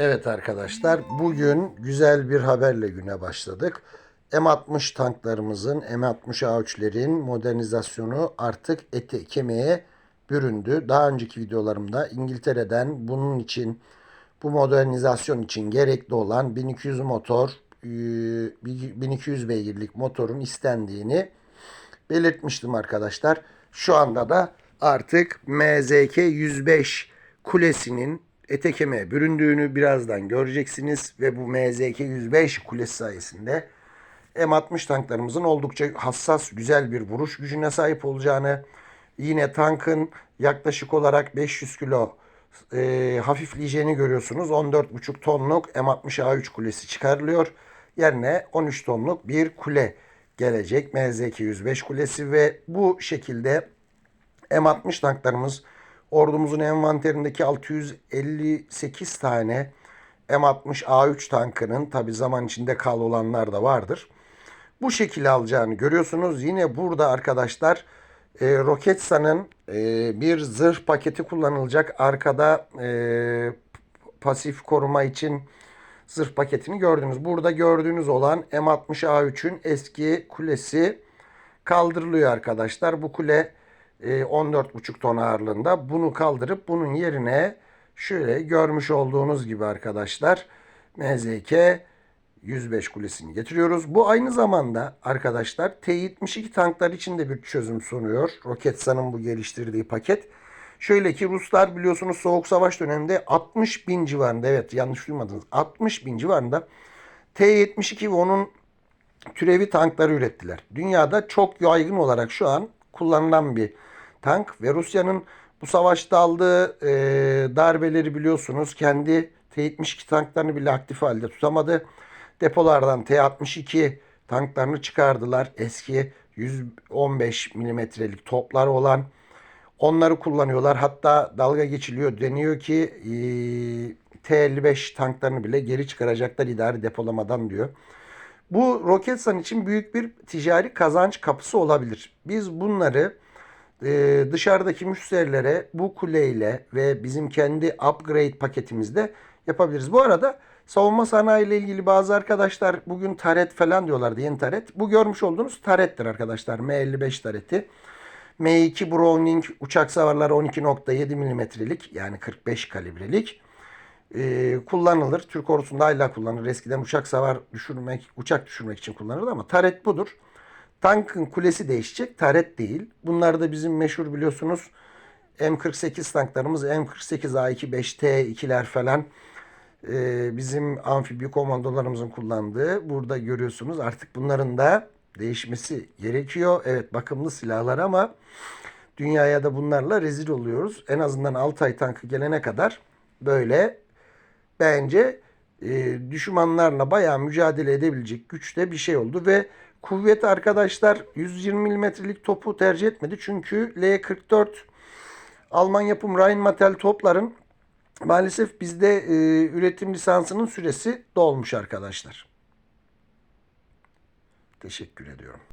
Evet arkadaşlar bugün güzel bir haberle güne başladık. M60 tanklarımızın, M60 A3'lerin modernizasyonu artık ete kemiğe büründü. Daha önceki videolarımda İngiltere'den bunun için bu modernizasyon için gerekli olan 1200 motor, e, 1200 beygirlik motorun istendiğini belirtmiştim arkadaşlar. Şu anda da artık MZK 105 kulesinin ete kemiğe büründüğünü birazdan göreceksiniz ve bu MZK 105 kulesi sayesinde M60 tanklarımızın oldukça hassas, güzel bir vuruş gücüne sahip olacağını, yine tankın yaklaşık olarak 500 kilo e, hafifleyeceğini görüyorsunuz. 14,5 tonluk M60A3 kulesi çıkarılıyor. Yerine 13 tonluk bir kule gelecek. MZK 105 kulesi ve bu şekilde M60 tanklarımız ordumuzun envanterindeki 658 tane M60 A3 tankının tabi zaman içinde kal olanlar da vardır. Bu şekilde alacağını görüyorsunuz. Yine burada arkadaşlar e, Roketsan'ın e, bir zırh paketi kullanılacak. Arkada e, pasif koruma için zırh paketini gördünüz. Burada gördüğünüz olan M60A3'ün eski kulesi kaldırılıyor arkadaşlar. Bu kule 14,5 ton ağırlığında. Bunu kaldırıp bunun yerine şöyle görmüş olduğunuz gibi arkadaşlar MZK 105 kulesini getiriyoruz. Bu aynı zamanda arkadaşlar T-72 tanklar için de bir çözüm sunuyor. Roketsan'ın bu geliştirdiği paket. Şöyle ki Ruslar biliyorsunuz Soğuk Savaş döneminde 60 bin civarında evet yanlış duymadınız 60 bin civarında T-72 ve onun türevi tankları ürettiler. Dünyada çok yaygın olarak şu an kullanılan bir tank ve Rusya'nın bu savaşta aldığı e, darbeleri biliyorsunuz kendi T-72 tanklarını bile aktif halde tutamadı. Depolardan T-62 tanklarını çıkardılar. Eski 115 milimetrelik toplar olan onları kullanıyorlar. Hatta dalga geçiliyor. Deniyor ki e, T-55 tanklarını bile geri çıkaracaklar idari depolamadan diyor. Bu Roketsan için büyük bir ticari kazanç kapısı olabilir. Biz bunları e, dışarıdaki müşterilere bu kuleyle ve bizim kendi upgrade paketimizde yapabiliriz. Bu arada savunma sanayi ile ilgili bazı arkadaşlar bugün taret falan diyorlardı yeni taret. Bu görmüş olduğunuz tarettir arkadaşlar. M55 tareti. M2 Browning uçak savarları 12.7 milimetrelik yani 45 kalibrelik e, kullanılır. Türk ordusunda hala kullanılır. Eskiden uçak savar düşürmek, uçak düşürmek için kullanılır ama taret budur. Tankın kulesi değişecek, taret değil. Bunlar da bizim meşhur biliyorsunuz M48 tanklarımız, M48A2 5T2'ler falan e, bizim amfibi komandolarımızın kullandığı. Burada görüyorsunuz artık bunların da değişmesi gerekiyor. Evet bakımlı silahlar ama dünyaya da bunlarla rezil oluyoruz. En azından Altay tankı gelene kadar böyle bence e, düşmanlarla bayağı mücadele edebilecek güçte bir şey oldu ve kuvvet arkadaşlar 120 milimetrelik topu tercih etmedi. Çünkü L44 Alman yapım Rheinmetall topların maalesef bizde e, üretim lisansının süresi dolmuş arkadaşlar. Teşekkür ediyorum.